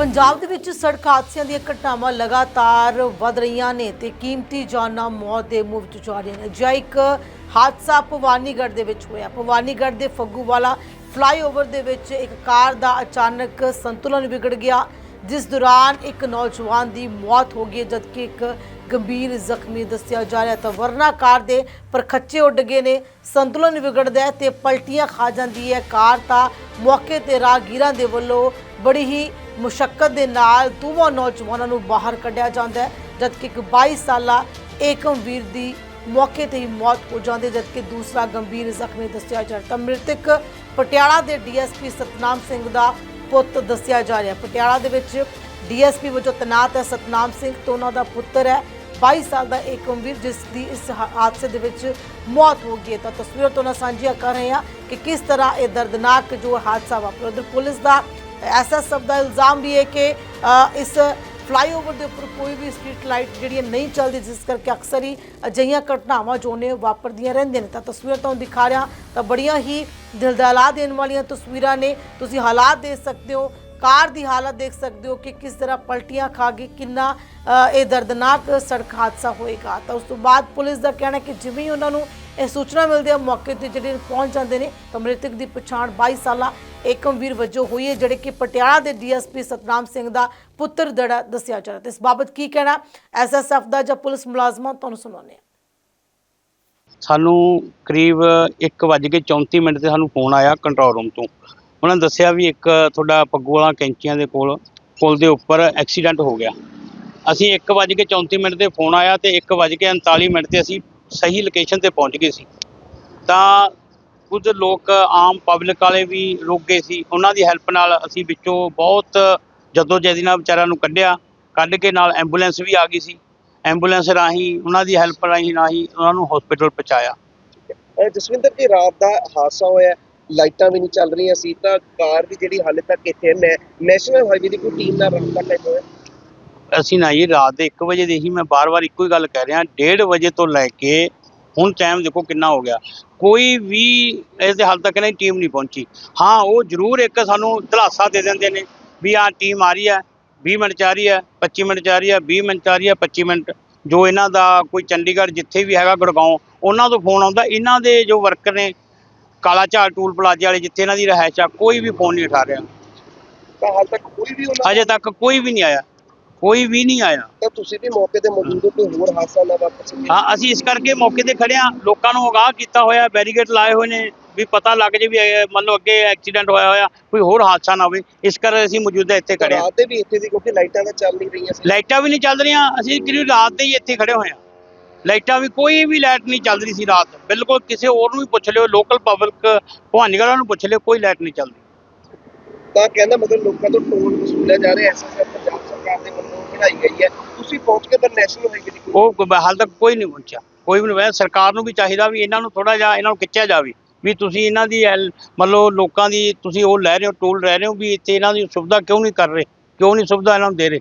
ਪੰਜਾਬ ਦੇ ਵਿੱਚ ਸੜਕ ਹਾਦਸਿਆਂ ਦੀਆਂ ਘਟਨਾਵਾਂ ਲਗਾਤਾਰ ਵੱਧ ਰਹੀਆਂ ਨੇ ਤੇ ਕੀਮਤੀ ਜਾਨਾਂ ਮੌਤ ਦੇ ਮੂੰਹ ਵਿੱਚ ਜਾ ਰਹੀਆਂ ਨੇ। ਜਿਹਾ ਇੱਕ ਹਾਦਸਾ ਭਵਾਨੀਗੜ੍ਹ ਦੇ ਵਿੱਚ ਹੋਇਆ। ਭਵਾਨੀਗੜ੍ਹ ਦੇ ਫੱਗੂਵਾਲਾ ਫਲਾਈਓਵਰ ਦੇ ਵਿੱਚ ਇੱਕ ਕਾਰ ਦਾ ਅਚਾਨਕ ਸੰਤੁਲਨ ਵਿਗੜ ਗਿਆ, ਜਿਸ ਦੌਰਾਨ ਇੱਕ ਨੌਜਵਾਨ ਦੀ ਮੌਤ ਹੋ ਗਈ ਜਦਕਿ ਇੱਕ ਗੰਭੀਰ ਜ਼ਖਮੀ ਦੱਸਿਆ ਜਾ ਰਿਹਾ ਤਾਂ ਵਰਨਾ ਕਾਰ ਦੇ ਪਰਖੱਚੇ ਉੱਡ ਗਏ ਨੇ, ਸੰਤੁਲਨ ਵਿਗੜਦਾ ਹੈ ਤੇ ਪਲਟੀਆਂ ਖਾ ਜਾਂਦੀ ਹੈ। ਕਾਰ ਤਾਂ ਮੌਕੇ ਤੇ ਰਾਹਗੀਰਾਂ ਦੇ ਵੱਲੋਂ ਬੜੀ ਹੀ ਮੁਸ਼ਕਲ ਦੇ ਨਾਲ ਦੋਵਾਂ ਨੌਜਵਾਨਾਂ ਨੂੰ ਬਾਹਰ ਕੱਢਿਆ ਜਾਂਦਾ ਹੈ ਜਦਕਿ ਇੱਕ 22 ਸਾਲਾ ਏਕਮਵੀਰ ਦੀ ਮੌਕੇ ਤੇ ਹੀ ਮੌਤ ਹੋ ਜਾਂਦੀ ਹੈ, ਜਦਕਿ ਦੂਸਰਾ ਗੰਭੀਰ ਜ਼ਖਮੀ ਦੱਸਿਆ ਜਾ ਰਿਹਾ ਤਾਂ ਮ੍ਰਿਤਕ ਪਟਿਆਲਾ ਦੇ ਡੀਐਸਪੀ ਸਤਨਾਮ ਸਿੰਘ ਦਾ ਪੁੱਤ ਦੱਸਿਆ ਜਾ ਰਿਹਾ ਪਟਿਆਲਾ ਦੇ ਵਿੱਚ ਡੀਐਸਪੀ ਵਜੋਂ ਤੈਨਾਤ ਹੈ ਸਤਨਾਮ ਸਿੰਘ ਤੋਂ ਉਹਨਾਂ ਦਾ ਪੁੱਤਰ ਹੈ। 22 ਸਾਲ ਦਾ ਏਕਮਵੀਰ ਜਿਸ ਦੀ ਇਸ ਹਾ- ਹਾਦਸੇ ਦੇ ਵਿੱਚ ਮੌਤ ਹੋ ਗਈ ਹੈ। ਤਾਂ ਤਸਵੀਰਾਂ ਤੋਂ ਨਾਲ ਸਾਂਝੀਆਂ ਕਰ ਰਹੇ ਹਾਂ ਕਿ ਕਿਸ ਤਰ੍ਹਾਂ ਇਹ ਦਰਦਨਾਕ ਜੋ ਹਾਦਸਾ ਵਾਪਰਿਆ। ਉਧਰ ਪੁਲਿਸ ਦਾ ਐਸਐਸਐਫ ਦਾ ਇਲਜ਼ਾਮ ਵੀ ਹੈ ਕਿ ਇਸ ਫਲਾਈਓਵਰ ਦੇ ਉੱਪਰ ਕੋਈ ਵੀ ਸਟਰੀਟ ਲਾਈਟ ਜਿਹੜੀ ਹੈ ਨਹੀਂ ਚੱਲਦੀ, ਜਿਸ ਕਰਕੇ ਅਕਸਰ ਹੀ ਅਜਿਹੀਆਂ ਘਟਨਾਵਾਂ ਜੋ ਨੇ ਵਾਪਰਦੀਆਂ ਰਹਿੰਦੀਆਂ ਨੇ। ਤਾਂ ਤਸਵੀਰਾਂ ਤੁਹਾਨੂੰ ਦਿਖਾ ਰਿਹਾ, ਤਾਂ ਬੜੀਆਂ ਹੀ ਦਿਲ ਦੇਣ ਵਾਲੀਆਂ ਤਸਵੀਰਾਂ ਨੇ। ਤੁਸੀਂ ਹਾਲਾਤ ਦੇਖ ਸਕਦੇ ਹੋ, ਕਾਰ ਦੀ ਹਾਲਤ ਦੇਖ ਸਕਦੇ ਹੋ ਕਿ ਕਿਸ ਤਰ੍ਹਾਂ ਪਲਟੀਆਂ ਖਾ ਗਈ ਕਿੰਨਾ ਇਹ ਦਰਦਨਾਕ ਸੜਕ ਹਾਦਸਾ ਹੋਏਗਾ। ਤਾਂ ਉਸ ਤੋਂ ਬਾਅਦ ਪੁਲਿਸ ਦਾ ਕਹਿਣਾ ਕਿ ਜਿਵੇਂ ਹੀ ਉਹਨਾਂ ਨੂੰ ਇਹ ਸੂਚਨਾ ਮਿਲਦੀ ਹੈ, ਮੌਕੇ ਤੇ ਜਿਹੜੇ ਪਹੁੰਚ ਜਾਂਦੇ ਨੇ, ਤਾਂ ਮ੍ਰਿਤਕ ਦੀ ਪਛਾਣ 22 ਸਾਲਾ ਏਕਮਵੀਰ ਵਜੋਂ ਹੋਈ ਹੈ, ਜਿਹੜੇ ਕਿ ਪਟਿਆਲਾ ਦੇ ਡੀਐਸਪੀ ਸਤਨਾਮ ਸਿੰਘ ਦਾ ਪੁੱਤਰ ਦੜਾ ਦੱਸਿਆ ਜਾ ਰਿਹਾ ਤੇ ਇਸ ਬਾਬਤ ਕੀ ਕਹਿਣਾ ਐਸਐਸਐਫ ਦਾ ਜਾਂ ਪੁਲਿਸ ਮੁਲਾਜ਼ਮਾਂ, ਤੁਹਾਨੂੰ ਸੁਣਾਉਂਦੇ ਹਾਂ। ਸਾਨੂੰ ਕਰੀਬ 1:34 ਮਿੰਟ ਤੇ ਸਾਨੂੰ ਫੋਨ ਆਇਆ ਕੰਟਰੋਲ ਰੂਮ ਤੋਂ। ਉਹਨਾਂ ਨੇ ਦੱਸਿਆ ਵੀ ਇੱਕ ਤੁਹਾਡਾ ਪੱਗੂ ਵਾਲਾ ਕੈਂਚੀਆਂ ਦੇ ਕੋਲ, ਪੁਲ ਦੇ ਉੱਪਰ ਐਕਸੀਡੈਂਟ ਹੋ ਗਿਆ। ਅਸੀਂ 1:34 ਮਿੰਟ ਤੇ ਫੋਨ ਆਇਆ ਤੇ 1:39 ਮਿੰਟ ਤੇ ਅਸੀਂ ਸਹੀ ਲੋਕੇਸ਼ਨ ਤੇ ਪਹੁੰਚ ਗਏ ਸੀ। ਤਾਂ ਕੁਝ ਲੋਕ ਆਮ ਪਬਲਿਕ ਵਾਲੇ ਵੀ ਰੁਕ ਗਏ ਸੀ। ਉਹਨਾਂ ਦੀ ਹੈਲਪ ਨਾਲ ਅਸੀਂ ਵਿੱਚੋਂ ਬਹੁਤ ਜਦੋਜਹਿਦੀ ਨਾਲ ਵਿਚਾਰਿਆਂ ਨੂੰ ਕੱਢਿਆ। ਕੱਢ ਕੇ ਨਾਲ ਐਂਬੂਲੈਂਸ ਵੀ ਆ ਗਈ ਸੀ। ਐਂਬੂਲੈਂਸ ਰਾਹੀਂ ਉਹਨਾਂ ਦੀ ਹੈਲਪ ਰਾਹੀਂ ਰਾਹੀਂ ਉਹਨਾਂ ਨੂੰ ਹਸਪੀਟਲ ਪਹੁੰਚਾਇਆ। ਜਸਵਿੰਦਰ ਜੀ ਰਾਤ ਦਾ ਹਾਦਸਾ ਹੋਇਆ। ਲਾਈਟਾਂ ਵੀ ਨਹੀਂ ਚੱਲ ਰਹੀਆਂ ਸੀ ਤਾਂ ਕਾਰ ਵੀ ਜਿਹੜੀ ਹਾਲੇ ਤੱਕ ਇੱਥੇ ਹੈ ਨੈਸ਼ਨਲ ਹਾਈਵੇ ਦੀ ਕੋਈ ਟੀਮ ਨਾਲ ਰਸਤਾ ਟੈਕ ਹੋਇਆ? ਅਸੀਂ ਨਾ ਜੀ ਰਾਤ ਦੇ 1 ਵਜੇ ਦੇ ਹੀ ਮੈਂ ਬਾਰ-ਬਾਰ ਇੱਕੋ ਹੀ ਗੱਲ ਕਹਿ ਰਿਹਾ। 1:30 ਵਜੇ ਤੋਂ ਲੈ ਕੇ ਹੁਣ ਟਾਈਮ ਦੇਖੋ ਕਿੰਨਾ ਹੋ ਗਿਆ। ਕੋਈ ਵੀ ਇਸ ਦੇ ਹਾਲ ਤੱਕ ਨਹੀਂ ਟੀਮ ਨਹੀਂ ਪਹੁੰਚੀ। ਹਾਂ ਉਹ ਜ਼ਰੂਰ ਇੱਕ ਸਾਨੂੰ ਧਲਾਸਾ ਦੇ ਦਿੰਦੇ ਨੇ ਵੀ ਆ ਟੀਮ ਆ ਰਹੀ ਹੈ 20 ਮਿੰਟ ਚ ਆ ਰਹੀ ਹੈ 25 ਮਿੰਟ ਚ ਆ ਰਹੀ ਹੈ 20 ਮਿੰਟ ਚ ਆ ਰਹੀ ਹੈ 25 ਮਿੰਟ। ਜੋ ਇਹਨਾਂ ਦਾ ਕੋਈ ਚੰਡੀਗੜ੍ਹ ਜਿੱਥੇ ਵੀ ਹੈਗਾ ਗੁੜਗਾਉਂ ਉਹਨਾਂ ਤੋਂ ਫੋਨ ਆਉਂਦਾ। ਇਹਨਾਂ ਦੇ ਜੋ ਵਰਕਰ ਨੇ ਕਾਲਾ ਝਾਲ ਟੂਲ ਪਲਾਜ਼ੇ ਵਾਲੇ ਜਿੱਥੇ ਇਹਨਾਂ ਦੀ ਰਹਿائش ਆ ਕੋਈ ਵੀ ਫੋਨ ਨਹੀਂ ਉਠਾ ਰਿਹਾ। ਤਾਂ ਹਾਲ ਤੱਕ ਕੋਈ ਵੀ ਉਹਨਾਂ ਤੱਕ ਕੋਈ ਵੀ ਨਹੀਂ ਆਇਆ। ਕੋਈ ਵੀ ਨਹੀਂ ਆਇਆ। ਤਾਂ ਤੁਸੀਂ ਵੀ ਮੌਕੇ ਤੇ ਮੌਜੂਦ ਹੋ ਕੋਈ ਹੋਰ ਹਾਦਸਾ ਨਾ ਵਾਪਰ ਸਕੇ ਹਾਂ ਅਸੀਂ ਇਸ ਕਰਕੇ ਮੌਕੇ ਤੇ ਖੜੇ ਹਾਂ। ਲੋਕਾਂ ਨੂੰ ਅਗਾਹ ਕੀਤਾ ਹੋਇਆ ਬੈਰੀਗੇਡ ਲਾਏ ਹੋਏ ਨੇ ਵੀ ਪਤਾ ਲੱਗ ਜੇ ਵੀ ਇਹ ਮੰਨ ਲਓ ਅੱਗੇ ਐਕਸੀਡੈਂਟ ਹੋਇਆ ਹੋਇਆ ਕੋਈ ਹੋਰ ਹਾਦਸਾ ਨਾ ਹੋਵੇ। ਇਸ ਕਰਕੇ ਅਸੀਂ ਮੌਜੂਦਾ ਇੱਥੇ ਖੜੇ ਹਾਂ। ਰਾਤ ਦੇ ਵੀ ਇੱਥੇ ਦੀ ਕਿਉਂਕਿ ਲਾਈਟਾਂ ਤਾਂ ਚੱਲ ਨਹੀਂ ਰਹੀਆਂ ਸੀ। ਲਾਈਟਾਂ ਵੀ ਨਹੀਂ ਚੱਲ ਰਹੀਆਂ। ਅਸੀਂ ਕਰੀਬ ਰਾਤ ਦੇ ਹੀ ਇੱਥੇ ਖੜੇ ਹੋਏ ਹਾਂ। ਲਾਈਟਾਂ ਵੀ ਕੋਈ ਵੀ ਲਾਈਟ ਨਹੀਂ ਚੱਲ ਰਹੀ ਸੀ ਰਾਤ। ਬਿਲਕੁਲ ਕਿਸੇ ਹੋਰ ਨੂੰ ਵੀ ਪੁੱਛ ਲਿਓ ਲੋਕਲ ਪਬਲਿਕ ਭਵਾਨੀਗੜ੍ਹ ਨੂੰ ਪੁੱਛ ਲਿਓ ਕੋਈ ਲਾਈਟ ਨਹੀਂ ਚੱਲਦੀ ਤਾਂ ਕਹਿੰਦਾ ਮਤਲਬ ਲੋਕਾਂ ਤੋਂ ਟੋਲ ਵਸੂਲਿਆ ਜਾ ਰਿਹਾ ਐਸਐਸਐਫ ਪੰਜਾਬ ਸਰਕਾਰ ਦੇ ਵੱਲੋਂ ਬਣਾਈ ਗਈ ਹੈ, ਤੁਸੀਂ ਪਹੁੰਚ ਕੇ ਤਾਂ ਨੈਸ਼ਨਲ ਹਾਈਵੇ ਦੀ ਉਹ ਕੋਈ- ਹਾਲ ਤੱਕ ਕੋਈ ਨਹੀਂ ਪਹੁੰਚਿਆ। ਕੋਈ ਵੀ ਨਹੀਂ ਹੋਇਆ, ਸਰਕਾਰ ਨੂੰ ਵੀ ਚਾਹੀਦਾ ਵੀ ਇਹਨਾਂ ਨੂੰ ਥੋੜਾ ਜਿਹਾ ਇਹਨਾਂ ਨੂੰ ਖਿੱਚਿਆ ਜਾਵੇ, ਵੀ ਤੁਸੀਂ ਇਹਨਾਂ ਦੀ ਹੈਲ- ਮੰਨ ਲੋਕਾਂ ਦੀ ਤੁਸੀਂ ਉਹ ਲੈ ਰਹੇ ਹੋ, ਟੋਲ ਲੈ ਰਹੇ ਹੋ, ਵੀ ਇੱਥੇ ਇਹਨਾਂ ਦੀ ਸੁਵਿਧਾ ਕਿਉਂ ਨਹੀਂ ਕਰ ਰਹੇ, ਕਿਉਂ ਨਹੀਂ ਸੁਵਿਧਾ ਇਹਨਾਂ ਨੂੰ ਦੇ ਰਹੇ?